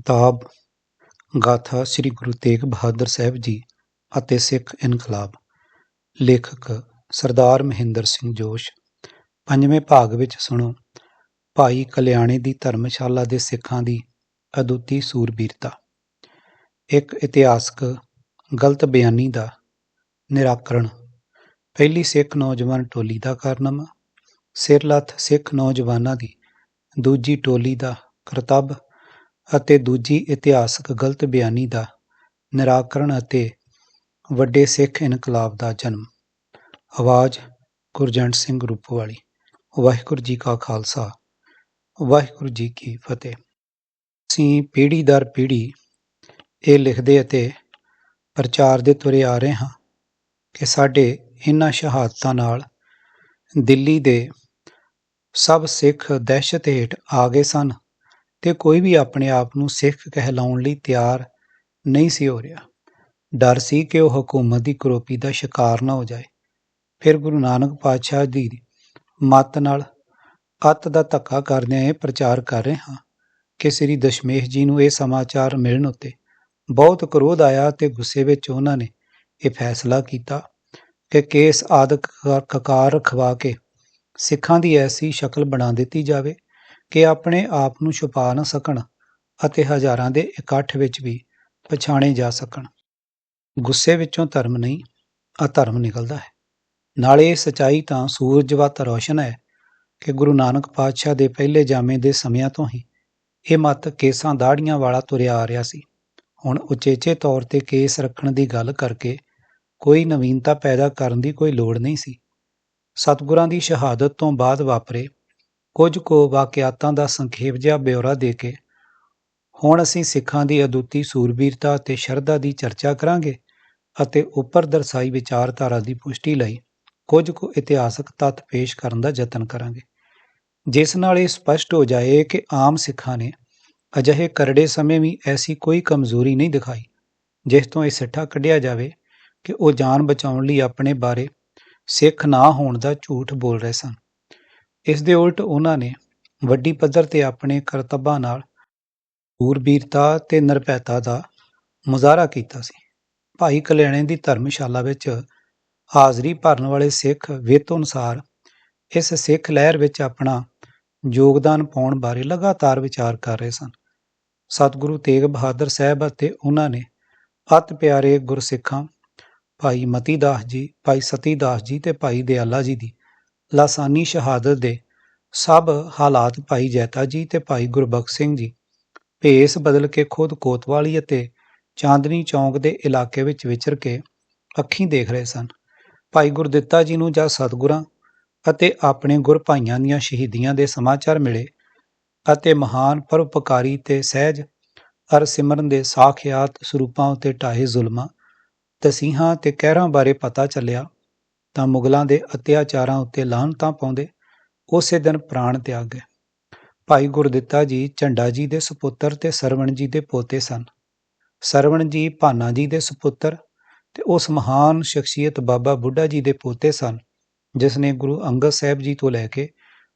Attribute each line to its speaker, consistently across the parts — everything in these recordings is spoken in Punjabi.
Speaker 1: ਕਿਤਾਬ ਗਾਥਾ ਸ੍ਰੀ ਗੁਰੂ ਤੇਗ ਬਹਾਦਰ ਸਾਹਿਬ ਜੀ ਅਤੇ ਸਿੱਖ ਇਨਕਲਾਬ। ਲੇਖਕ ਸਰਦਾਰ ਮਹਿੰਦਰ ਸਿੰਘ ਜੋਸ਼। ਪੰਜਵੇਂ ਭਾਗ ਵਿੱਚ ਸੁਣੋ। ਭਾਈ ਕਲਿਆਣੇ ਦੀ ਧਰਮਸ਼ਾਲਾ ਦੇ ਸਿੱਖਾਂ ਦੀ ਅਦੁੱਤੀ ਸੂਰਬੀਰਤਾ। ਇੱਕ ਇਤਿਹਾਸਕ ਗਲਤ ਬਿਆਨੀ ਦਾ ਨਿਰਾਕਰਣ। ਪਹਿਲੀ ਸਿੱਖ ਨੌਜਵਾਨ ਟੋਲੀ ਦਾ ਕਾਰਨਾਮਾ। ਸਿਰਲੱਥ ਸਿੱਖ ਨੌਜਵਾਨਾਂ ਦੀ ਦੂਜੀ ਟੋਲੀ ਦਾ ਕਰਤੱਵ ਅਤੇ ਦੂਜੀ ਇਤਿਹਾਸਕ ਗਲਤ ਬਿਆਨੀ ਦਾ ਨਿਰਾਕਰਣ ਅਤੇ ਵੱਡੇ ਸਿੱਖ ਇਨਕਲਾਬ ਦਾ ਜਨਮ। ਆਵਾਜ਼, ਗੁਰਜੰਟ ਸਿੰਘ ਰੂਪਵਾਲੀ। ਵਾਹਿਗੁਰੂ ਜੀ ਕਾ ਖਾਲਸਾ। ਵਾਹਿਗੁਰੂ ਜੀ ਕੀ ਫਤਿਹ। ਅਸੀਂ ਪੀੜ੍ਹੀ ਦਰ ਪੀੜ੍ਹੀ ਇਹ ਲਿਖਦੇ ਅਤੇ ਪ੍ਰਚਾਰ ਦੇ ਤੁਰੇ ਆ ਰਹੇ ਹਾਂ ਕਿ ਸਾਡੇ ਇਹਨਾਂ ਸ਼ਹਾਦਤਾਂ ਨਾਲ ਦਿੱਲੀ ਦੇ ਸਭ ਸਿੱਖ ਦਹਿਸ਼ਤ ਹੇਠ ਆ ਗਏ ਸਨ ਤੇ ਕੋਈ ਵੀ ਆਪਣੇ ਆਪ ਨੂੰ ਸਿੱਖ ਕਹਿਲਾਉਣ ਲਈ ਤਿਆਰ ਨਹੀਂ ਸੀ ਹੋ ਰਿਹਾ। ਡਰ ਸੀ ਕਿ ਉਹ ਹਕੂਮਤ ਦੀ ਕਰੋਪੀ ਦਾ ਸ਼ਿਕਾਰ ਨਾ ਹੋ ਜਾਏ। ਫਿਰ ਗੁਰੂ ਨਾਨਕ ਪਾਤਸ਼ਾਹ ਦੀ ਮੱਤ ਨਾਲ ਅੱਤ ਦਾ ਧੱਕਾ ਕਰਦਿਆਂ ਇਹ ਪ੍ਰਚਾਰ ਕਰ ਰਹੇ ਹਾਂ ਕਿ ਸ੍ਰੀ ਦਸ਼ਮੇਸ਼ ਜੀ ਨੂੰ ਇਹ ਸਮਾਚਾਰ ਮਿਲਣ ਉੱਤੇ ਬਹੁਤ ਕਰੋਧ ਆਇਆ ਤੇ ਗੁੱਸੇ ਵਿੱਚ ਉਹਨਾਂ ਨੇ ਇਹ ਫੈਸਲਾ ਕੀਤਾ ਕਿ ਕੇਸ ਆਦਿਕ ਕਕਾਰ ਰਖਵਾ ਕੇ ਸਿੱਖਾਂ ਦੀ ਐਸੀ ਸ਼ਕਲ ਬਣਾ ਦਿੱਤੀ ਜਾਵੇ ਕਿ ਆਪਣੇ ਆਪ ਨੂੰ ਛੁਪਾ ਨਾ ਸਕਣ ਅਤੇ ਹਜ਼ਾਰਾਂ ਦੇ ਇਕੱਠ ਵਿੱਚ ਵੀ ਪਛਾਣੇ ਜਾ ਸਕਣ। ਗੁੱਸੇ ਵਿੱਚੋਂ ਧਰਮ ਨਹੀਂ, ਅਧਰਮ ਨਿਕਲਦਾ ਹੈ। ਨਾਲੇ ਇਹ ਸਚਾਈ ਤਾਂ ਸੂਰਜ ਵਤ ਰੋਸ਼ਨ ਹੈ ਕਿ ਗੁਰੂ ਨਾਨਕ ਪਾਤਸ਼ਾਹ ਦੇ ਪਹਿਲੇ ਜਾਮੇ ਦੇ ਸਮਿਆਂ ਤੋਂ ਹੀ ਇਹ ਮਤ ਕੇਸਾਂ ਦਾੜੀਆਂ ਵਾਲਾ ਤੁਰਿਆ ਆ ਰਿਹਾ ਸੀ। ਹੁਣ ਉਚੇਚੇ ਤੌਰ ਤੇ ਕੇਸ ਰੱਖਣ ਦੀ ਗੱਲ ਕਰਕੇ ਕੋਈ ਨਵੀਨਤਾ ਪੈਦਾ ਕਰਨ ਦੀ ਕੋਈ ਲੋੜ ਨਹੀਂ ਸੀ। ਸਤਿਗੁਰਾਂ ਦੀ ਸ਼ਹਾਦਤ ਤੋਂ ਬਾਅਦ ਵਾਪਰੇ ਕੁਝ ਕੁ ਵਾਕਿਆਤਾਂ ਦਾ ਸੰਖੇਪ ਜਿਹਾ ਬਿਉਰਾ ਦੇ ਕੇ, ਹੁਣ ਅਸੀਂ ਸਿੱਖਾਂ ਦੀ ਅਦੁੱਤੀ ਸੂਰਬੀਰਤਾ ਅਤੇ ਸ਼ਰਧਾ ਦੀ ਚਰਚਾ ਕਰਾਂਗੇ ਅਤੇ ਉੱਪਰ ਦਰਸਾਈ ਵਿਚਾਰਧਾਰਾ ਦੀ ਪੁਸ਼ਟੀ ਲਈ ਕੁਝ ਕੁ ਇਤਿਹਾਸਕ ਤੱਤ ਪੇਸ਼ ਕਰਨ ਦਾ ਯਤਨ ਕਰਾਂਗੇ। ਜਿਸ ਨਾਲ ਇਹ ਸਪਸ਼ਟ ਹੋ ਜਾਏ ਕਿ ਆਮ ਸਿੱਖਾਂ ਨੇ ਅਜਿਹੇ ਕਰੜੇ ਸਮੇਂ ਵੀ ਐਸੀ ਕੋਈ ਕਮਜ਼ੋਰੀ ਨਹੀਂ ਦਿਖਾਈ, ਜਿਸ ਤੋਂ ਇਹ ਸਿੱਠਾ ਕੱਢਿਆ ਜਾਵੇ ਕਿ ਉਹ ਜਾਨ ਬਚਾਉਣ ਲਈ ਆਪਣੇ ਬਾਰੇ ਸਿੱਖ ਨਾ ਹੋਣ ਦਾ ਝੂਠ ਬੋਲ ਰਹੇ ਸਨ। ਇਸ ਦੇ ਉਲਟ ਉਹਨਾਂ ਨੇ ਵੱਡੀ ਪੱਧਰ ਤੇ ਆਪਣੇ ਕਰਤੱਬਾਂ ਨਾਲ ਸੂਰਬੀਰਤਾ ਤੇ ਨਿਰਭੈਤਾ ਦਾ ਮੁਜ਼ਾਹਰਾ ਕੀਤਾ ਸੀ। ਭਾਈ ਕਲਿਆਣੇ ਦੀ ਧਰਮਸ਼ਾਲਾ ਵਿੱਚ ਹਾਜ਼ਰੀ ਭਰਨ ਵਾਲੇ ਸਿੱਖ ਵਿੱਤ ਅਨੁਸਾਰ ਇਸ ਸਿੱਖ ਲਹਿਰ ਵਿੱਚ ਆਪਣਾ ਯੋਗਦਾਨ ਪਾਉਣ ਬਾਰੇ ਲਗਾਤਾਰ ਵਿਚਾਰ ਕਰ ਰਹੇ ਸਨ। ਸਤਿਗੁਰੂ ਤੇਗ ਬਹਾਦਰ ਸਾਹਿਬ ਅਤੇ ਉਹਨਾਂ ਨੇ ਅਤ ਪਿਆਰੇ ਗੁਰਸਿੱਖਾਂ ਭਾਈ ਮਤੀ ਦਾਸ ਜੀ, ਭਾਈ ਸਤੀ ਦਾਸ ਜੀ ਤੇ ਭਾਈ ਦਿਆਲਾ ਜੀ ਦੀ ਲਾਸਾਨੀ ਸ਼ਹਾਦਤ ਦੇ ਸਭ ਹਾਲਾਤ ਭਾਈ ਜੈਤਾ ਜੀ ਤੇ ਭਾਈ ਗੁਰਬਖਸ਼ ਸਿੰਘ ਜੀ। ਭੇਸ ਬਦਲ ਕੇ ਖੁਦ ਕੋਤਵਾਲੀ ਅਤੇ ਚਾਂਦਨੀ ਚੌਂਕ ਦੇ ਇਲਾਕੇ ਵਿੱਚ ਵਿਚਰ ਕੇ ਅੱਖੀਂ ਦੇਖ ਰਹੇ ਸਨ। ਭਾਈ ਗੁਰਦਿੱਤਾ ਜੀ ਨੂੰ ਜਾਂ ਸਤਗੁਰਾਂ ਅਤੇ ਆਪਣੇ ਗੁਰ ਭਾਈਆਂ ਦੀਆਂ ਸ਼ਹੀਦੀਆਂ ਦੇ ਸਮਾਚਾਰ ਮਿਲੇ ਅਤੇ ਮਹਾਨ ਪਰਉਪਕਾਰੀ ਤੇ ਸਹਿਜ ਅਰ ਸਿਮਰਨ ਦੇ ਸਾਖਿਆਤ ਸਰੂਪਾਂ ਉਤੇ ਢਾਏ ਜ਼ੁਲਮਾਂ, ਤਸੀਹਾਂ ਤੇ ਕਹਿਰਾਂ ਬਾਰੇ ਪਤਾ ਚੱਲਿਆ ਤਾਂ ਮੁਗਲਾਂ ਦੇ ਅਤਿਆਚਾਰਾਂ ਉੱਤੇ ਲਾਹਨਤਾਂ ਪਾਉਂਦੇ, ਉਸੇ ਦਿਨ ਪ੍ਰਾਣ ਤਿਆਗ ਗਏ। ਭਾਈ ਗੁਰਦਿੱਤਾ ਜੀ ਝੰਡਾ ਜੀ ਦੇ ਸੁਪੁੱਤਰ ਤੇ ਸਰਵਣ ਜੀ ਦੇ ਪੋਤੇ ਸਨ। ਸਰਵਣ ਜੀ ਭਾਨਾ ਜੀ ਦੇ ਸੁਪੁੱਤਰ ਤੇ ਉਸ ਮਹਾਨ ਸ਼ਖਸੀਅਤ ਬਾਬਾ ਬੁੱਢਾ ਜੀ ਦੇ ਪੋਤੇ ਸਨ, ਜਿਸ ਨੇ ਗੁਰੂ ਅੰਗਦ ਸਾਹਿਬ ਜੀ ਤੋਂ ਲੈ ਕੇ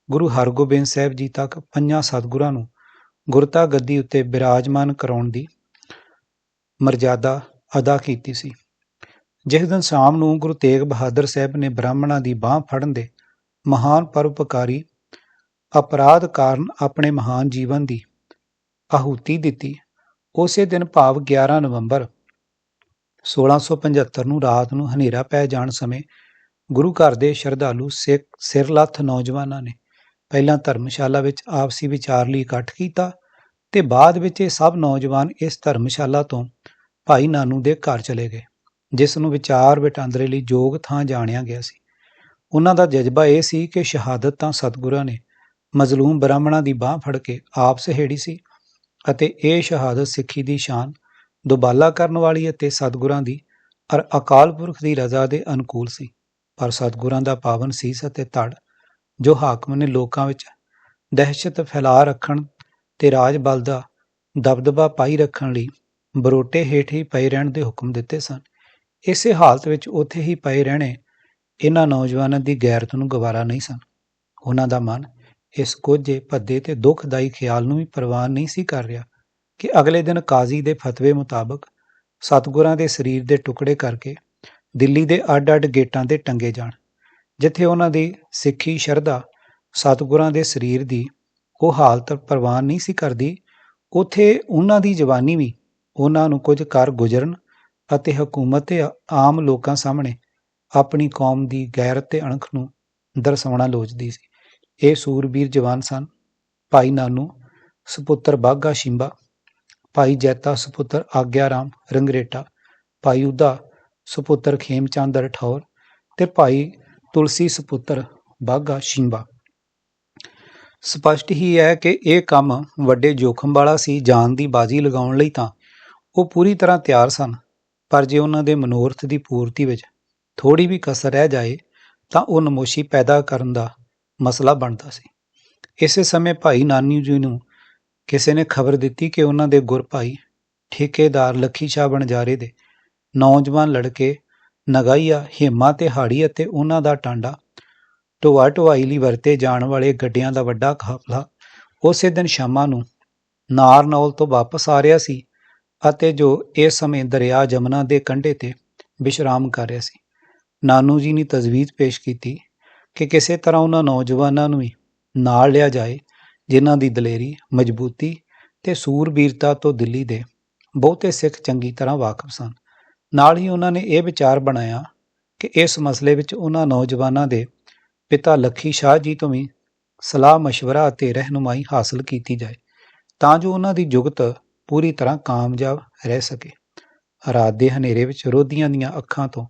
Speaker 1: ਗੁਰੂ ਹਰਗੋਬਿੰਦ ਸਾਹਿਬ ਜੀ ਤੱਕ ਪੰਜਾਂ ਸਤਿਗੁਰਾਂ ਨੂੰ ਗੁਰਤਾ ਗੱਦੀ ਉੱਤੇ ਬਿਰਾਜਮਾਨ ਕਰਾਉਣ ਦੀ ਮਰਜ਼ਾਦਾ ਅਦਾ ਕੀਤੀ ਸੀ। ਜਿਸ ਦਿਨ ਸ਼ਾਮ ਨੂੰ ਗੁਰੂ ਤੇਗ ਬਹਾਦਰ ਸਾਹਿਬ ਨੇ ਬ੍ਰਾਹਮਣਾਂ ਦੀ ਬਾਹ ਫੜਨ ਦੇ ਮਹਾਨ ਪਰਉਪਕਾਰੀ ਅਪਰਾਧ ਕਾਰਨ ਆਪਣੇ ਮਹਾਨ ਜੀਵਨ ਦੀ ਆਹੂਤੀ ਦਿੱਤੀ, ਉਸੇ ਦਿਨ ਭਾਵ 11 ਨਵੰਬਰ 1675 ਨੂੰ ਰਾਤ ਨੂੰ ਹਨੇਰਾ ਪੈ ਜਾਣ ਸਮੇਂ ਗੁਰੂ ਘਰ ਦੇ ਸ਼ਰਧਾਲੂ ਸਿੱਖ ਸਿਰਲੱਥ ਨੌਜਵਾਨਾਂ ਨੇ ਪਹਿਲਾਂ ਧਰਮਸ਼ਾਲਾ ਵਿੱਚ ਆਪਸੀ ਵਿਚਾਰ ਲਈ ਇਕੱਠ ਕੀਤਾ ਤੇ ਬਾਅਦ ਵਿੱਚ ਇਹ ਸਭ ਨੌਜਵਾਨ ਇਸ ਧਰਮਸ਼ਾਲਾ ਤੋਂ ਭਾਈ ਨਾਨੂ ਦੇ ਘਰ ਚਲੇ ਗਏ। ਜਿਸ ਨੂੰ ਵਿਚਾਰ ਵਟਾਂਦਰੇ ਲਈ ਯੋਗ ਥਾਂ ਜਾਣਿਆ ਗਿਆ ਸੀ। ਉਹਨਾਂ ਦਾ ਜਜ਼ਬਾ ਇਹ ਸੀ ਕਿ ਸ਼ਹਾਦਤ ਤਾਂ ਸਤਿਗੁਰਾਂ ਨੇ, ਮਜ਼ਲੂਮ ਬ੍ਰਾਹਮਣਾਂ ਦੀ ਬਾਹ ਫੜ ਕੇ ਆਪ ਸਹੇੜੀ ਸੀ ਅਤੇ ਇਹ ਸ਼ਹਾਦਤ ਸਿੱਖੀ ਦੀ ਸ਼ਾਨ, ਦੁਬਾਲਾ ਕਰਨ ਵਾਲੀ ਅਤੇ ਸਤਿਗੁਰਾਂ ਦੀ ਅਰ ਅਕਾਲ ਪੁਰਖ ਦੀ ਰਜ਼ਾ ਦੇ ਅਨੁਕੂਲ ਸੀ। ਪਰ ਸਤਿਗੁਰਾਂ ਦਾ ਪਾਵਨ ਸੀਸ ਅਤੇ ਧੜ ਜੋ ਹਾਕਮ ਨੇ ਲੋਕਾਂ ਵਿੱਚ ਦਹਿਸ਼ਤ ਫੈਲਾ ਰੱਖਣ ਤੇ ਰਾਜ ਬਲ ਦਾ ਦਬਦਬਾ ਪਾਈ ਰੱਖਣ ਲਈ ਬਰੋਟੇ ਹੇਠ ਹੀ ਪਏ ਰਹਿਣ ਦੇ ਹੁਕਮ ਦਿੱਤੇ ਸਨ। ਇਸੇ ਹਾਲਤ ਵਿੱਚ ਉੱਥੇ ਹੀ ਪਏ ਰਹਿਣੇ ਇਹਨਾਂ ਨੌਜਵਾਨਾਂ ਦੀ ਗੈਰਤ ਨੂੰ ਗਵਾਰਾ ਨਹੀਂ ਸਨ। ਉਹਨਾਂ ਦਾ ਮਨ ਇਸ ਕੋਝੇ ਭੱਦੇ ਤੇ ਦੁਖਦਾਈ ਖਿਆਲ ਨੂੰ ਵੀ ਪ੍ਰਵਾਨ ਨਹੀਂ ਸੀ ਕਰ ਰਿਹਾ ਕਿ ਅਗਲੇ ਦਿਨ ਕਾਜ਼ੀ ਦੇ ਫਤਵੇ ਮੁਤਾਬਕ ਸਤਿਗੁਰਾਂ ਦੇ ਸਰੀਰ ਦੇ ਟੁਕੜੇ ਕਰਕੇ ਦਿੱਲੀ ਦੇ ਅੱਡ-ਅੱਡ ਗੇਟਾਂ ਤੇ ਟੰਗੇ ਜਾਣ, ਜਿੱਥੇ ਉਹਨਾਂ ਦੀ ਸਿੱਖੀ ਸ਼ਰਧਾ ਸਤਿਗੁਰਾਂ ਦੇ ਸਰੀਰ ਦੀ ਉਹ ਹਾਲਤ ਪ੍ਰਵਾਨ ਨਹੀਂ ਸੀ ਕਰਦੀ, ਉਥੇ ਉਹਨਾਂ ਦੀ ਜਵਾਨੀ ਵੀ ਉਹਨਾਂ ਨੂੰ ਕੁਝ ਕਰ ਗੁਜ਼ਰਨ ਅਤੇ ਹਕੂਮਤ ਤੇ ਆਮ ਲੋਕਾਂ ਸਾਹਮਣੇ ਆਪਣੀ ਕੌਮ ਦੀ ਗੈਰਤ ਤੇ ਅਣਖ ਨੂੰ ਦਰਸਾਉਣਾ ਲੋਚਦੀ ਸੀ। ਇਹ ਸੂਰਬੀਰ ਜਵਾਨ ਸਨ, ਭਾਈ ਨਾਨੂ, ਸੁਪੁੱਤਰ ਬਾਗਾ ਸ਼ਿੰਬਾ, ਭਾਈ ਜੈਤਾ, ਸੁਪੁੱਤਰ ਆਗਿਆਰਾਮ ਰੰਗਰੇਟਾ, ਭਾਈ ਉਦਾ ਸੁਪੁੱਤਰ ਖੇਮਚੰਦ ਰਠੌਰ ਤੇ ਭਾਈ ਤੁਲਸੀ, ਸੁਪੁੱਤਰ ਬਾਗਾ ਸ਼ਿੰਬਾ। ਸਪਸ਼ਟ ਹੀ ਹੈ ਕਿ ਇਹ ਕੰਮ ਵੱਡੇ ਜੋਖਮ ਵਾਲਾ ਸੀ। ਜਾਨ ਦੀ ਬਾਜੀ ਲਗਾਉਣ ਲਈ ਤਾਂ ਉਹ ਪੂਰੀ ਤਰ੍ਹਾਂ ਤਿਆਰ ਸਨ। ਪਰ ਜੇ ਉਹਨਾਂ ਦੇ ਮਨੋਰਥ ਦੀ ਪੂਰਤੀ ਵਿੱਚ ਥੋੜੀ ਵੀ ਕਸਰ ਰਹਿ ਜਾਏ, ਤਾਂ ਉਹ ਨਮੋਸ਼ੀ ਪੈਦਾ ਕਰਨ ਦਾ ਮਸਲਾ ਬਣਦਾ ਸੀ। ਇਸੇ ਸਮੇਂ ਭਾਈ ਨਾਨੀ ਜੀ ਨੂੰ ਕਿਸੇ ਨੇ ਖਬਰ ਦਿੱਤੀ ਕਿ ਉਹਨਾਂ ਦੇ ਗੁਰ ਭਾਈ ਠੇਕੇਦਾਰ ਲੱਖੀ ਸ਼ਾਹ ਬਣਜਾਰੇ ਦੇ ਨੌਜਵਾਨ ਲੜਕੇ ਨਗਾਈਆ, ਹਿੰਮਾ ਤੇ ਹਾੜੀ ਅਤੇ ਉਹਨਾਂ ਦਾ ਟਾਂਡਾ ਢੋਆ ਢੁਆਈ ਲਈ ਵਰਤੇ ਜਾਣ ਵਾਲੇ ਗੱਡਿਆਂ ਦਾ ਵੱਡਾ ਕਾਫਲਾ ਉਸੇ ਦਿਨ ਸ਼ਾਮਾਂ ਨੂੰ ਨਾਰਨੌਲ ਤੋਂ ਵਾਪਸ ਆ ਰਿਹਾ ਸੀ। ਅਤੇ ਜੋ ਇਸ ਸਮੇਂ ਦਰਿਆ ਜਮਨਾ ਦੇ ਕੰਢੇ ਤੇ ਵਿਸ਼ਰਾਮ ਕਰ ਰਿਹਾ ਸੀ ਨਾਨੂ ਜੀ ਨੇ ਤਜਵੀਜ਼ ਪੇਸ਼ ਕੀਤੀ ਕਿ ਕਿਸੇ ਤਰ੍ਹਾਂ ਉਹਨਾਂ ਨੌਜਵਾਨਾਂ ਨੂੰ ਵੀ ਨਾਲ ਲਿਆ ਜਾਏ ਜਿਨ੍ਹਾਂ ਦੀ ਦਲੇਰੀ ਮਜ਼ਬੂਤੀ ਤੇ ਸੂਰਬੀਰਤਾ ਤੋਂ ਦਿੱਲੀ ਦੇ ਬਹੁਤੇ ਸਿੱਖ ਚੰਗੀ ਤਰ੍ਹਾਂ ਵਾਕਿਫ ਸਨ ਨਾਲ ਹੀ ਉਹਨਾਂ ਨੇ ਇਹ ਵਿਚਾਰ ਬਣਾਇਆ ਕਿ ਇਸ ਮਸਲੇ ਵਿੱਚ ਉਹਨਾਂ ਨੌਜਵਾਨਾਂ ਦੇ ਪਿਤਾ ਲੱਖੀ ਸ਼ਾਹ ਜੀ ਤੋਂ ਵੀ ਸਲਾਹ مشورہ ਅਤੇ ਰਹਿਨੁਮਾਈ ਹਾਸਲ ਕੀਤੀ ਜਾਏ ਤਾਂ ਜੋ ਉਹਨਾਂ ਦੀ ਜੁਗਤ ਪੂਰੀ ਤਰ੍ਹਾਂ ਕਾਮਯਾਬ ਰਹਿ ਸਕੇ। ਰਾਤ ਦੇ ਹਨੇਰੇ ਵਿੱਚ ਰੋਧੀਆਂ ਦੀਆਂ ਅੱਖਾਂ ਤੋਂ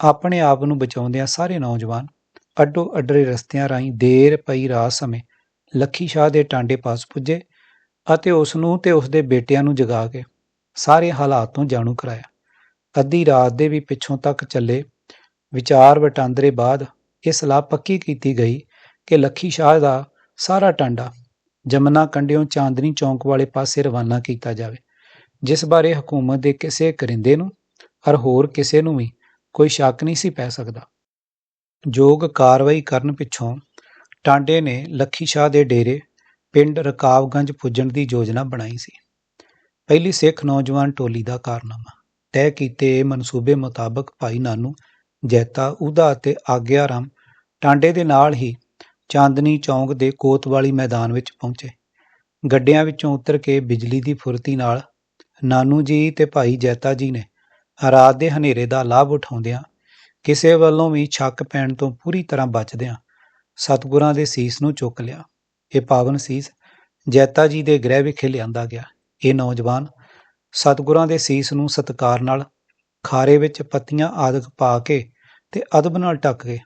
Speaker 1: ਆਪਣੇ ਆਪ ਨੂੰ ਬਚਾਉਂਦਿਆਂ ਸਾਰੇ ਨੌਜਵਾਨ ਅੱਡੋ ਅੱਡਰੇ ਰਸਤਿਆਂ ਰਾਹੀਂ ਦੇਰ ਪਈ ਰਾਤ ਸਮੇਂ ਲੱਖੀ ਸ਼ਾਹ ਦੇ ਟਾਂਡੇ ਪਾਸ ਪੁੱਜੇ ਅਤੇ ਉਸ ਨੂੰ ਤੇ ਉਸ ਦੇ ਬੇਟਿਆਂ ਨੂੰ ਜਗਾ ਕੇ ਸਾਰੇ ਹਾਲਾਤ ਤੋਂ ਜਾਣੂ ਕਰਾਇਆ। ਅੱਧੀ ਰਾਤ ਦੇ ਵੀ ਪਿੱਛੋਂ ਤੱਕ ਚੱਲੇ ਵਿਚਾਰ ਵਟਾਂਦਰੇ ਬਾਅਦ ਇਹ ਸਲਾਹ ਪੱਕੀ ਕੀਤੀ ਗਈ ਕਿ ਲੱਖੀ ਸ਼ਾਹ ਦਾ ਸਾਰਾ ਟਾਂਡਾ ਜਮਨਾ ਕੰਢਿਓਂ ਚਾਂਦਨੀ ਚੌਂਕ ਵਾਲੇ ਪਾਸੇ ਰਵਾਨਾ ਕੀਤਾ ਜਾਵੇ, ਜਿਸ ਬਾਰੇ ਹਕੂਮਤ ਦੇ ਕਿਸੇ ਕਰਿੰਦੇ ਨੂੰ ਹਰ ਹੋਰ ਕਿਸੇ ਨੂੰ ਵੀ ਕੋਈ ਸ਼ੱਕ ਨਹੀਂ ਸੀ ਪੈ ਸਕਦਾ। ਜੋਗ ਕਾਰਵਾਈ ਕਰਨ ਪਿੱਛੋਂ ਟਾਂਡੇ ਨੇ ਲੱਖੀ ਸ਼ਾਹ ਦੇ ਡੇਰੇ ਪਿੰਡ ਰਕਾਵਗੰਜ ਪੁੱਜਣ ਦੀ ਯੋਜਨਾ ਬਣਾਈ ਸੀ। ਪਹਿਲੀ ਸਿੱਖ ਨੌਜਵਾਨ ਟੋਲੀ ਦਾ ਕਾਰਨਾਮਾ ਤੈਅ ਕੀਤੇ ਮਨਸੂਬੇ ਮੁਤਾਬਕ ਭਾਈ ਨਾਨੂ, ਜੈਤਾ ਉਦਾ ਅਤੇ ਆਗਿਆਰਾਮ ਟਾਂਡੇ ਦੇ ਨਾਲ ਹੀ ਚਾਂਦਨੀ ਚੌਂਕ ਦੇ ਕੋਤਵਾਲੀ ਮੈਦਾਨ ਵਿੱਚ ਪਹੁੰਚੇ। ਗੱਡਿਆਂ ਵਿੱਚੋਂ ਉਤਰ ਕੇ ਬਿਜਲੀ ਦੀ ਫੁਰਤੀ ਨਾਲ, ਨਾਨੂ ਜੀ ਤੇ ਭਾਈ ਜੈਤਾ ਜੀ ਨੇ ਰਾਤ ਦੇ ਹਨੇਰੇ ਦਾ ਲਾਭ ਉਠਾਉਂਦਿਆਂ ਕਿਸੇ ਵੱਲੋਂ ਵੀ ਛੱਕ ਪੈਣ ਤੋਂ ਪੂਰੀ ਤਰ੍ਹਾਂ ਬਚਦਿਆਂ ਸਤਿਗੁਰਾਂ ਦੇ ਸੀਸ ਨੂੰ ਚੁੱਕ ਲਿਆ। ਇਹ ਪਾਵਨ ਸੀਸ ਜੈਤਾ ਜੀ ਦੇ ਗ੍ਰਹਿ ਵਿਖੇ ਲਿਆਂਦਾ ਗਿਆ। ਇਹ ਨੌਜਵਾਨ ਸਤਿਗੁਰਾਂ ਦੇ ਸੀਸ ਨੂੰ ਸਤਕਾਰ ਨਾਲ ਖਾਰੇ ਵਿੱਚ ਪੱਤੀਆਂ ਆਦਿਕ ਪਾ ਕੇ ਤੇ ਅਦਬ ਨਾਲ ਢੱਕ ਕੇ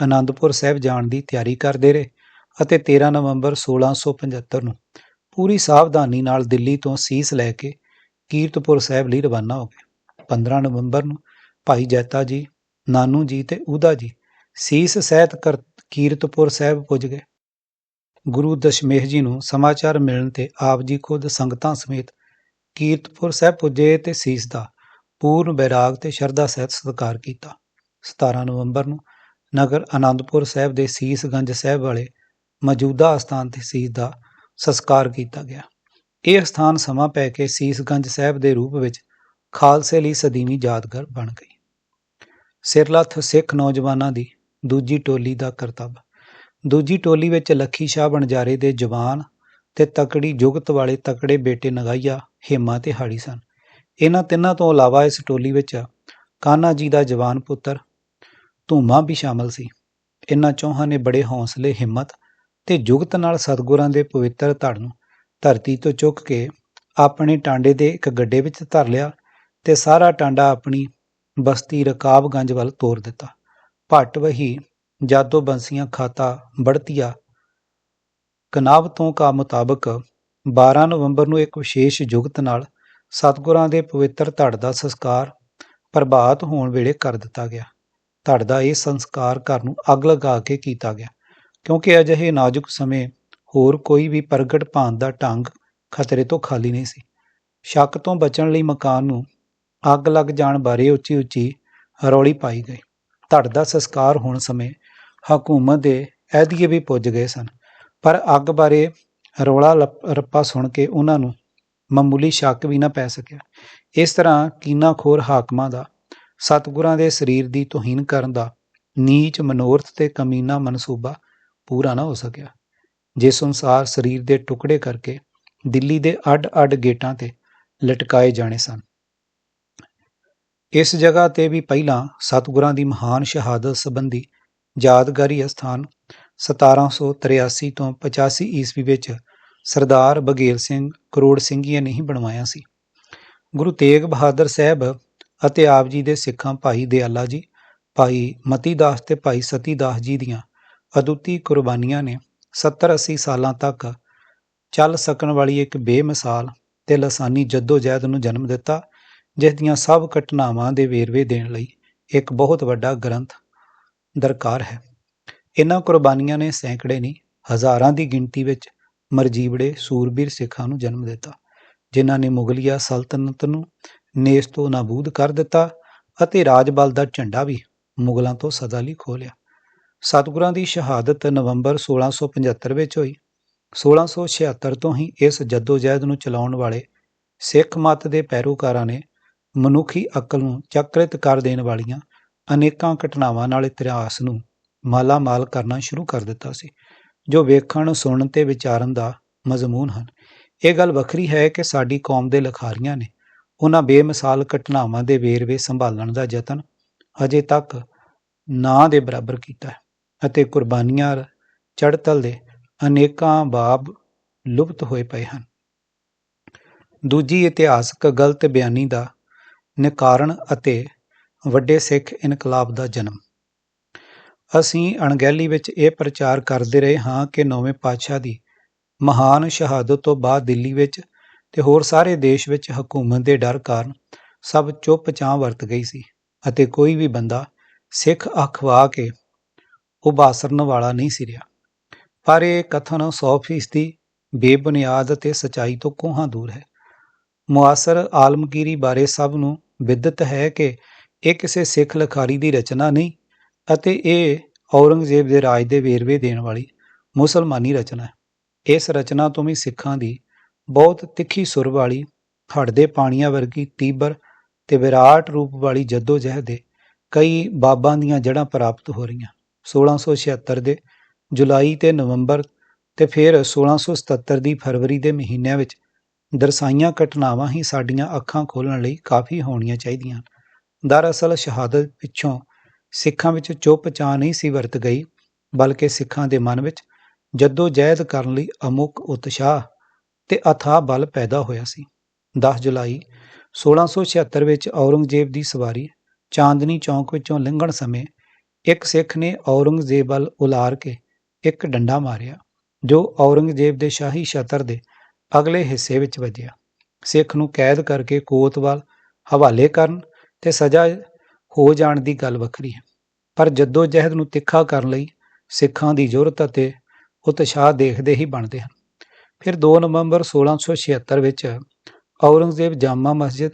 Speaker 1: ਅਨੰਦਪੁਰ ਸਾਹਿਬ ਜਾਣ ਦੀ ਤਿਆਰੀ ਕਰਦੇ ਰਹੇ ਅਤੇ 13 ਨਵੰਬਰ 1675 ਨੂੰ ਪੂਰੀ ਸਾਵਧਾਨੀ ਨਾਲ ਦਿੱਲੀ ਤੋਂ ਸੀਸ ਲੈ ਕੇ ਕੀਰਤਪੁਰ ਸਾਹਿਬ ਲਈ ਰਵਾਨਾ ਹੋ ਗਏ। 15 ਨਵੰਬਰ ਨੂੰ ਭਾਈ ਜੈਤਾ ਜੀ, ਨਾਨੂ ਜੀ ਤੇ ਉਦਾ ਜੀ ਸੀਸ ਸਹਿਤ ਕਰ ਕੀਰਤਪੁਰ ਸਾਹਿਬ ਪੁੱਜ ਗਏ। ਗੁਰੂ ਦਸ਼ਮੇਹ ਜੀ ਨੂੰ ਸਮਾਚਾਰ ਮਿਲਣ ਤੇ ਆਪ ਜੀ ਖੁਦ ਸੰਗਤਾਂ ਸਮੇਤ ਕੀਰਤਪੁਰ ਸਾਹਿਬ ਪੁੱਜੇ ਤੇ ਸੀਸ ਦਾ ਪੂਰਨ ਬੈਰਾਗ ਤੇ ਸ਼ਰਧਾ ਸਹਿਤ ਸਤਿਕਾਰ ਕੀਤਾ। 17 ਨਵੰਬਰ ਨੂੰ ਨਗਰ ਆਨੰਦਪੁਰ ਸਾਹਿਬ ਦੇ ਸੀਸਗੰਜ ਸਾਹਿਬ ਵਾਲੇ ਮੌਜੂਦਾ ਸਥਾਨ ਤੇ ਸੀਸ ਦਾ ਸੰਸਕਾਰ ਕੀਤਾ ਗਿਆ। ਇਹ ਸਥਾਨ ਸਮਾਂ ਪੈ ਕੇ ਸੀਸਗੰਜ ਸਾਹਿਬ ਦੇ ਰੂਪ ਵਿੱਚ ਖਾਲਸੇ ਲਈ ਸਦੀਵੀ ਯਾਦਗਾਰ ਬਣ ਗਈ। ਸਿਰਲੱਥ ਸਿੱਖ ਨੌਜਵਾਨਾਂ ਦੀ ਦੂਜੀ ਟੋਲੀ ਦਾ ਕਰਤੱਵ। ਦੂਜੀ ਟੋਲੀ ਵਿੱਚ ਲੱਖੀ ਸ਼ਾਹ ਬਣਜਾਰੇ ਦੇ ਜਵਾਨ ਤੇ ਤਕੜੀ ਜੁਗਤ ਵਾਲੇ ਤਕੜੇ ਬੇਟੇ ਨਗਾਈਆ ਹੇਮਾ ਤੇ ਹਾੜੀ ਸਨ। ਇਹਨਾਂ ਤਿੰਨਾਂ ਤੋਂ ਇਲਾਵਾ ਇਸ ਟੋਲੀ ਵਿੱਚ ਕਾਨਾ ਜੀ ਦਾ ਜਵਾਨ ਪੁੱਤਰ ਧੂਮਾ ਵੀ ਸ਼ਾਮਲ ਸੀ। ਇਹਨਾਂ ਚੌਹਾਂ ਨੇ ਬੜੇ ਹੌਸਲੇ, ਹਿੰਮਤ ਤੇ ਜੁਗਤ ਨਾਲ ਸਤਗੁਰਾਂ ਦੇ ਪਵਿੱਤਰ ਧੜ ਨੂੰ ਧਰਤੀ ਤੋਂ ਚੁੱਕ ਕੇ ਆਪਣੇ ਟਾਂਡੇ ਦੇ ਇੱਕ ਗੱਡੇ ਵਿੱਚ ਧਰ ਲਿਆ ਤੇ ਸਾਰਾ ਟਾਂਡਾ ਆਪਣੀ ਬਸਤੀ ਰਕਾਬਗੰਜ ਵੱਲ ਤੋਰ ਦਿੱਤਾ। ਭੱਟ ਵਹੀ ਜਾਦੋ ਬੰਸੀਆਂ ਖਾਤਾ ਬੜਤੀਆ ਕਨਾਬ ਤੋਂ ਕਾ ਮੁਤਾਬਕ 12 ਨਵੰਬਰ ਨੂੰ ਇੱਕ ਵਿਸ਼ੇਸ਼ ਜੁਗਤ ਨਾਲ ਸਤਗੁਰਾਂ ਦੇ ਪਵਿੱਤਰ ਧੜ ਦਾ ਸੰਸਕਾਰ ਪ੍ਰਭਾਤ ਹੋਣ ਵੇਲੇ ਕਰ ਦਿੱਤਾ ਗਿਆ। ਧੜ ਦਾ ਇਹ ਸੰਸਕਾਰ ਘਰ ਨੂੰ ਅੱਗ ਲਗਾ ਕੇ ਕੀਤਾ ਗਿਆ। ਕਿਉਂਕਿ ਅਜਿਹੇ ਨਾਜ਼ੁਕ ਸਮੇਂ ਹੋਰ ਕੋਈ ਵੀ ਪ੍ਰਗਟ ਭਾਨ ਦਾ ਢੰਗ ਖਤਰੇ ਤੋਂ ਖਾਲੀ ਨਹੀਂ ਸੀ। ਸ਼ੱਕ ਤੋਂ ਬਚਣ ਲਈ ਮਕਾਨ ਨੂੰ ਅੱਗ ਲੱਗ ਜਾਣ ਬਾਰੇ ਉੱਚੀ ਉੱਚੀ ਰੌਲੀ ਪਾਈ ਗਈ। ਧੜ ਦਾ ਸੰਸਕਾਰ ਹੋਣ ਸਮੇਂ ਹਕੂਮਤ ਦੇ ਅਹਿਦੀਏ ਵੀ ਪੁੱਜ ਗਏ ਸਨ। ਪਰ ਅੱਗ ਬਾਰੇ ਰੌਲਾ ਲੱਪ- ਰੱਪਾ ਸੁਣ ਕੇ ਉਹਨਾਂ ਨੂੰ ਮਾਮੂਲੀ ਸ਼ੱਕ ਵੀ ਨਾ ਪੈ ਸਕਿਆ। ਇਸ ਤਰ੍ਹਾਂ ਕੀਨਾਖੋਰ ਹਾਕਮਾਂ ਦਾ ਸਤਿਗੁਰਾਂ ਦੇ ਸਰੀਰ ਦੀ ਤੋਹੀਨ ਕਰਨ ਦਾ ਨੀਚ ਮਨੋਰਥ ਤੇ ਕਮੀਨਾ ਮਨਸੂਬਾ ਪੂਰਾ ਨਾ ਹੋ ਸਕਿਆ। ਜਿਸ ਅਨੁਸਾਰ ਸਰੀਰ ਦੇ ਟੁਕੜੇ ਕਰਕੇ ਦਿੱਲੀ ਦੇ ਅੱਡ-ਅੱਡ ਗੇਟਾਂ ਤੇ ਲਟਕਾਏ ਜਾਣੇ ਸਨ। ਇਸ ਜਗ੍ਹਾ ਤੇ ਵੀ ਪਹਿਲਾਂ ਸਤਿਗੁਰਾਂ ਦੀ ਮਹਾਨ ਸ਼ਹਾਦਤ ਸੰਬੰਧੀ ਯਾਦਗਾਰੀ ਅਸਥਾਨ 1783 ਤੋਂ 85 ਈਸਵੀ ਵਿੱਚ ਸਰਦਾਰ ਬਗੇਲ ਸਿੰਘ ਕਰੋੜ ਸਿੰਘੀਆ ਨੇ ਹੀ ਬਣਵਾਇਆ ਸੀ। ਗੁਰੂ ਤੇਗ ਬਹਾਦਰ ਸਾਹਿਬ ਅਤੇ ਆਪ ਜੀ ਦੇ ਸਿੱਖਾਂ ਭਾਈ ਦਿਆਲਾ ਜੀ, ਭਾਈ ਮਤੀ ਦਾਸ ਤੇ ਭਾਈ ਸਤੀ ਦਾਸ ਜੀ ਦੀਆਂ ਅਦੁੱਤੀ ਕੁਰਬਾਨੀਆਂ ਨੇ 70-80 ਸਾਲਾਂ ਤੱਕ ਚੱਲ ਸਕਣ ਵਾਲੀ ਇੱਕ ਬੇਮਿਸਾਲ ਤੇ ਲਸਾਨੀ ਜਹਿਦ ਨੂੰ ਜਨਮ ਦਿੱਤਾ, ਜਿਸ ਦੀਆਂ ਸਭ ਘਟਨਾਵਾਂ ਦੇ ਵੇਰਵੇ ਦੇਣ ਲਈ ਇੱਕ ਬਹੁਤ ਵੱਡਾ ਗ੍ਰੰਥ ਦਰਕਾਰ ਹੈ। ਇਹਨਾਂ ਕੁਰਬਾਨੀਆਂ ਨੇ ਸੈਂਕੜੇ ਨਹੀਂ, ਹਜ਼ਾਰਾਂ ਦੀ ਗਿਣਤੀ ਵਿੱਚ ਮਰਜੀਵੜੇ ਸੂਰਬੀਰ ਸਿੱਖਾਂ ਨੂੰ ਜਨਮ ਦਿੱਤਾ, ਜਿਨ੍ਹਾਂ ਨੇ ਮੁਗਲਿਆ ਸਲਤਨਤ ਨੂੰ ਨੇਸ ਤੋਂ ਨਾਬੂਦ ਕਰ ਦਿੱਤਾ ਅਤੇ ਰਾਜਬਲ ਦਾ ਝੰਡਾ ਵੀ ਮੁਗਲਾਂ ਤੋਂ ਸਦਾ ਲਈ ਖੋਹ ਲਿਆ। ਸਤਿਗੁਰਾਂ ਦੀ ਸ਼ਹਾਦਤ ਨਵੰਬਰ 1675 ਵਿੱਚ ਹੋਈ। 1676 ਤੋਂ ਹੀ ਇਸ ਜਦੋਜਹਿਦ ਨੂੰ ਚਲਾਉਣ ਵਾਲੇ ਸਿੱਖ ਮਤ ਦੇ ਪੈਰੋਕਾਰਾਂ ਨੇ ਮਨੁੱਖੀ ਅਕਲ ਨੂੰ ਚੱਕਰਿਤ ਕਰ ਦੇਣ ਵਾਲੀਆਂ ਅਨੇਕਾਂ ਘਟਨਾਵਾਂ ਨਾਲ ਇਤਿਹਾਸ ਨੂੰ ਮਾਲਾ ਮਾਲ ਕਰਨਾ ਸ਼ੁਰੂ ਕਰ ਦਿੱਤਾ ਸੀ, ਜੋ ਵੇਖਣ, ਸੁਣਨ ਤੇ ਵਿਚਾਰਨ ਦਾ ਮਜ਼ਮੂਨ ਹਨ। ਇਹ ਗੱਲ ਵੱਖਰੀ ਹੈ ਕਿ ਸਾਡੀ ਕੌਮ ਦੇ ਲਖਾਰੀਆਂ ਨੇ ਉਹਨਾਂ ਬੇਮਿਸਾਲ ਘਟਨਾਵਾਂ ਦੇ ਵੇਰਵੇ ਸੰਭਾਲਣ ਦਾ ਯਤਨ ਅਜੇ ਤੱਕ ਨਾ ਦੇ ਬਰਾਬਰ ਕੀਤਾ ਹੈ ਅਤੇ ਕੁਰਬਾਨੀਆਂ ਚੜਤਲ ਦੇ ਅਨੇਕਾਂ ਬਾਬ ਲੁਪਤ ਹੋਏ ਪਏ ਹਨ। ਦੂਜੀ ਇਤਿਹਾਸਕ ਗਲਤ ਬਿਆਨੀ ਦਾ ਨਿਕਾਰਨ ਅਤੇ ਵੱਡੇ ਸਿੱਖ ਇਨਕਲਾਬ ਦਾ ਜਨਮ। ਅਸੀਂ ਅਣਗਹਿਲੀ ਵਿੱਚ ਇਹ ਪ੍ਰਚਾਰ ਕਰਦੇ ਰਹੇ ਹਾਂ ਕਿ ਨੌਵੇਂ ਪਾਤਸ਼ਾਹ ਦੀ ਮਹਾਨ ਸ਼ਹਾਦਤ ਤੋਂ ਬਾਅਦ ਦਿੱਲੀ ਵਿੱਚ ਤੇ ਹੋਰ ਸਾਰੇ ਦੇਸ਼ ਵਿੱਚ ਹਕੂਮਤ ਦੇ ਡਰ ਕਾਰਨ ਸਭ ਚੁੱਪ ਚਾਂ ਵਰਤ ਗਈ ਸੀ ਅਤੇ ਕੋਈ ਵੀ ਬੰਦਾ ਸਿੱਖ ਅਖਵਾ ਕੇ ਉਬਾਸਰਨ ਵਾਲਾ ਨਹੀਂ ਸੀ ਰਿਹਾ। ਪਰ ਇਹ ਕਥਨ 100% ਦੀ ਬੇਬੁਨਿਆਦ ਅਤੇ ਸਚਾਈ ਤੋਂ ਕੋਹਾਂ ਦੂਰ ਹੈ। ਮੁਆਸਰ ਆਲਮਗੀਰੀ ਬਾਰੇ ਸਭ ਨੂੰ ਵਿਦਿਤ ਹੈ ਕਿ ਇਹ ਕਿਸੇ ਸਿੱਖ ਲਖਾਰੀ ਦੀ ਰਚਨਾ ਨਹੀਂ ਅਤੇ ਇਹ ਔਰੰਗਜ਼ੇਬ ਦੇ ਰਾਜ ਦੇ ਵੇਰਵੇ ਦੇਣ ਵਾਲੀ ਮੁਸਲਮਾਨੀ ਰਚਨਾ ਹੈ। ਇਸ ਰਚਨਾ ਤੋਂ ਵੀ ਸਿੱਖਾਂ ਦੀ ਬਹੁਤ ਤਿੱਖੀ ਸੁਰ ਵਾਲੀ ਹੜ ਪਾਣੀਆਂ ਵਰਗੀ ਤੀਬਰ ਤੇ ਵਿਰਾਟ ਰੂਪ ਵਾਲੀ ਜਦੋਜਹਿਦ ਦੇ ਕਈ ਬਾਬਾਂ ਦੀਆਂ ਜੜ੍ਹਾਂ ਪ੍ਰਾਪਤ ਹੋ ਰਹੀਆਂ। 1676 ਦੇ ਜੁਲਾਈ ਤੇ ਨਵੰਬਰ ਤੇ ਫਿਰ 1677 ਦੀ ਫਰਵਰੀ ਦੇ ਮਹੀਨਿਆਂ ਵਿੱਚ ਦਰਸਾਈਆਂ ਘਟਨਾਵਾਂ ਹੀ ਸਾਡੀਆਂ ਅੱਖਾਂ ਖੋਲਣ ਲਈ ਕਾਫੀ ਹੋਣੀਆਂ ਚਾਹੀਦੀਆਂ ਦਰਅਸਲ ਸ਼ਹਾਦਤ ਪਿੱਛੋਂ ਸਿੱਖਾਂ ਵਿੱਚ ਚੁੱਪ ਚਾਹ ਨਹੀਂ ਸੀ ਵਰਤ ਗਈ, ਬਲਕਿ ਸਿੱਖਾਂ ਦੇ ਮਨ ਵਿੱਚ ਜੱਦੋ ਜਹਿਦ ਕਰਨ ਲਈ ਅਮੁਕ ਉਤਸ਼ਾਹ ਤੇ ਅਥਾਹ ਬਲ ਪੈਦਾ ਹੋਇਆ ਸੀ। 10 ਜੁਲਾਈ 1676 ਵਿੱਚ ਔਰੰਗਜ਼ੇਬ ਦੀ ਸਵਾਰੀ ਚਾਂਦਨੀ ਚੌਂਕ ਵਿੱਚੋਂ ਲੰਘਣ ਸਮੇਂ ਇੱਕ ਸਿੱਖ ਨੇ ਔਰੰਗਜ਼ੇਬ ਵੱਲ ਉਲਾਰ ਕੇ ਇੱਕ ਡੰਡਾ ਮਾਰਿਆ, ਜੋ ਔਰੰਗਜ਼ੇਬ ਦੇ ਸ਼ਾਹੀ ਛਤਰ ਦੇ ਅਗਲੇ ਹਿੱਸੇ ਵਿੱਚ ਵੱਜਿਆ। ਸਿੱਖ ਨੂੰ ਕੈਦ ਕਰਕੇ ਕੋਤਵਾਲ ਹਵਾਲੇ ਕਰਨ ਤੇ ਸਜ਼ਾ ਹੋ ਜਾਣ ਦੀ ਗੱਲ ਵੱਖਰੀ ਹੈ, ਪਰ ਜੱਦੋ ਜਹਿਦ ਨੂੰ ਤਿੱਖਾ ਕਰਨ ਲਈ ਸਿੱਖਾਂ ਦੀ ਜ਼ਰੂਰਤ ਅਤੇ ਉਤਸ਼ਾਹ ਦੇਖਦੇ ਹੀ ਬਣਦੇ ਹਨ। ਫਿਰ 2 ਨਵੰਬਰ 1676 ਵਿੱਚ ਔਰੰਗਜ਼ੇਬ ਜਾਮਾ ਮਸਜਿਦ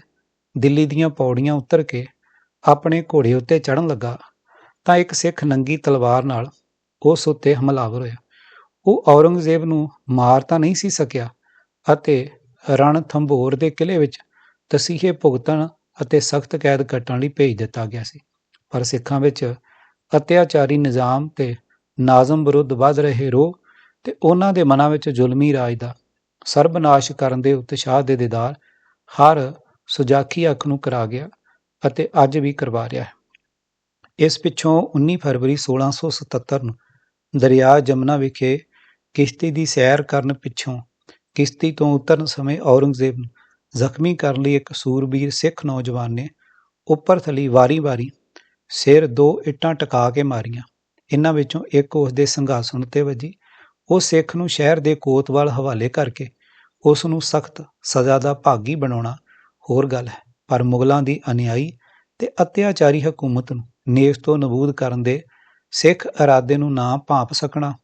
Speaker 1: ਦਿੱਲੀ ਦੀਆਂ ਪੌੜੀਆਂ ਉਤਰ ਕੇ ਆਪਣੇ ਘੋੜੇ ਉੱਤੇ ਚੜਨ ਲੱਗਾ ਤਾਂ ਇੱਕ ਸਿੱਖ ਨੰਗੀ ਤਲਵਾਰ ਨਾਲ ਉਸ ਉੱਤੇ ਹਮਲਾਵਰ ਹੋਇਆ। ਉਹ ਔਰੰਗਜ਼ੇਬ ਨੂੰ ਮਾਰ ਤਾਂ ਨਹੀਂ ਸੀ ਸਕਿਆ ਅਤੇ ਰਣ ਥੰਬੋਰ ਦੇ ਕਿਲੇ ਵਿੱਚ ਤਸੀਹੇ ਭੁਗਤਣ ਅਤੇ ਸਖਤ ਕੈਦ ਕੱਟਣ ਲਈ ਭੇਜ ਦਿੱਤਾ ਗਿਆ ਸੀ। ਪਰ ਸਿੱਖਾਂ ਵਿੱਚ ਅਤਿਆਚਾਰੀ ਨਿਜ਼ਾਮ ਤੇ ਨਾਜ਼ਮ ਵਿਰੁੱਧ ਵੱਧ ਰਹੇ ਰੋਹ ਤੇ ਉਹਨਾਂ ਦੇ ਮਨਾਂ ਵਿੱਚ ਜ਼ੁਲਮੀ ਰਾਜ ਦਾ ਸਰਬਨਾਸ਼ ਕਰਨ ਦੇ ਉਤਸ਼ਾਹ ਦੇ ਦੀਦਾਰ ਹਰ ਸੁਜਾਖੀ ਅੱਖ ਨੂੰ ਕਰਾ ਗਿਆ ਅਤੇ ਅੱਜ ਵੀ ਕਰਵਾ ਰਿਹਾ ਹੈ। ਇਸ ਪਿੱਛੋਂ 19 ਫਰਵਰੀ 1677 ਨੂੰ ਦਰਿਆ ਜਮਨਾ ਵਿਖੇ ਕਿਸ਼ਤੀ ਦੀ ਸੈਰ ਕਰਨ ਪਿੱਛੋਂ ਕਿਸ਼ਤੀ ਤੋਂ ਉਤਰਨ ਸਮੇਂ ਔਰੰਗਜ਼ੇਬ ਨੂੰ ਜ਼ਖਮੀ ਕਰਨ ਲਈ ਇੱਕ ਸੂਰਬੀਰ ਸਿੱਖ ਨੌਜਵਾਨ ਨੇ ਉੱਪਰ ਥਲੀ ਵਾਰੀ-ਵਾਰੀ ਸਿਰ ਦੋ ਇੱਟਾਂ ਟਕਾ ਕੇ ਮਾਰੀਆਂ। ਇਹਨਾਂ ਵਿੱਚੋਂ ਇੱਕ ਉਸ ਦੇ ਸੰਘਾਸਣ ਤੇ ਵੱਜੀ ਉਹ ਸਿੱਖ ਨੂੰ ਸ਼ਹਿਰ ਦੇ ਕੋਤਵਾਲ ਹਵਾਲੇ ਕਰਕੇ ਉਸ ਨੂੰ ਸਖਤ ਸਜ਼ਾ ਦਾ ਭਾਗੀ ਬਣਾਉਣਾ ਹੋਰ ਗੱਲ ਹੈ। ਪਰ ਮੁਗਲਾਂ ਦੀ ਅਨਿਆਈ ਤੇ ਅਤਿਆਚਾਰੀ ਹਕੂਮਤ ਨੂੰ ਨੇਸ ਤੋਂ ਨਬੂਦ ਕਰਨ ਦੇ ਸਿੱਖ ਇਰਾਦੇ ਨੂੰ ਨਾ ਭਾਂਪ ਸਕਣਾ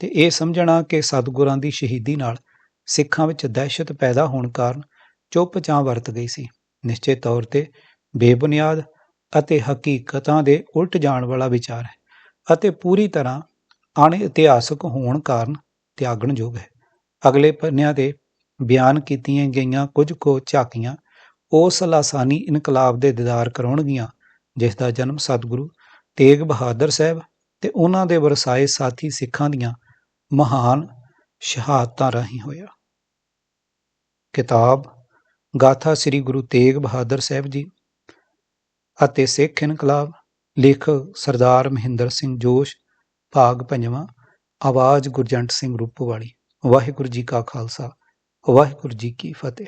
Speaker 1: ਤੇ ਇਹ ਸਮਝਣਾ ਕਿ ਸਤਗੁਰਾਂ ਦੀ ਸ਼ਹੀਦੀ ਨਾਲ ਸਿੱਖਾਂ ਵਿੱਚ ਦਹਿਸ਼ਤ ਪੈਦਾ ਹੋਣ ਕਾਰਨ ਚੁੱਪ ਚਾਂ ਵਰਤ ਗਈ ਸੀ। ਨਿਸ਼ਚਿਤ ਤੌਰ ਤੇ ਬੇਬੁਨਿਆਦ ਅਤੇ ਹਕੀਕਤਾਂ ਦੇ ਉਲਟ ਜਾਣ ਵਾਲਾ ਵਿਚਾਰ ਹੈ ਅਤੇ ਪੂਰੀ ਤਰ੍ਹਾਂ ਅਣਇਤਿਹਾਸਕ ਹੋਣ ਕਾਰਨ ਤਿਆਗਣਯੋਗ ਹੈ। ਅਗਲੇ ਪੰਨਿਆਂ ਤੇ ਬਿਆਨ ਕੀਤੀਆਂ ਗਈਆਂ ਕੁਝ ਕੁ ਝਾਕੀਆਂ ਉਸ ਲਾਸਾਨੀ ਇਨਕਲਾਬ ਦੇ ਦੀਦਾਰ ਕਰਾਉਣਗੀਆਂ, ਜਿਸ ਦਾ ਜਨਮ ਸਤਿਗੁਰੂ ਤੇਗ ਬਹਾਦਰ ਸਾਹਿਬ ਤੇ ਉਹਨਾਂ ਦੇ ਵਰਸਾਏ ਸਾਥੀ ਸਿੱਖਾਂ ਦੀਆਂ ਮਹਾਨ ਸ਼ਹਾਦਤਾਂ ਰਾਹੀਂ ਹੋਇਆ। ਕਿਤਾਬ ਗਾਥਾ ਸ੍ਰੀ ਗੁਰੂ ਤੇਗ ਬਹਾਦਰ ਸਾਹਿਬ ਜੀ ਅਤੇ ਸਿੱਖ ਇਨਕਲਾਬ, ਲੇਖਕ ਸਰਦਾਰ ਮਹਿੰਦਰ ਸਿੰਘ ਜੋਸ਼ ਭਾਗ ਪੰਜਵਾਂ ਆਵਾਜ਼ ਗੁਰਜੰਟ ਸਿੰਘ ਰੂਪੋਵਾਲੀ ਵਾਹਿਗੁਰੂ ਜੀ ਕਾ ਖਾਲਸਾ ਵਾਹਿਗੁਰੂ ਜੀ ਕੀ ਫਤਿਹ।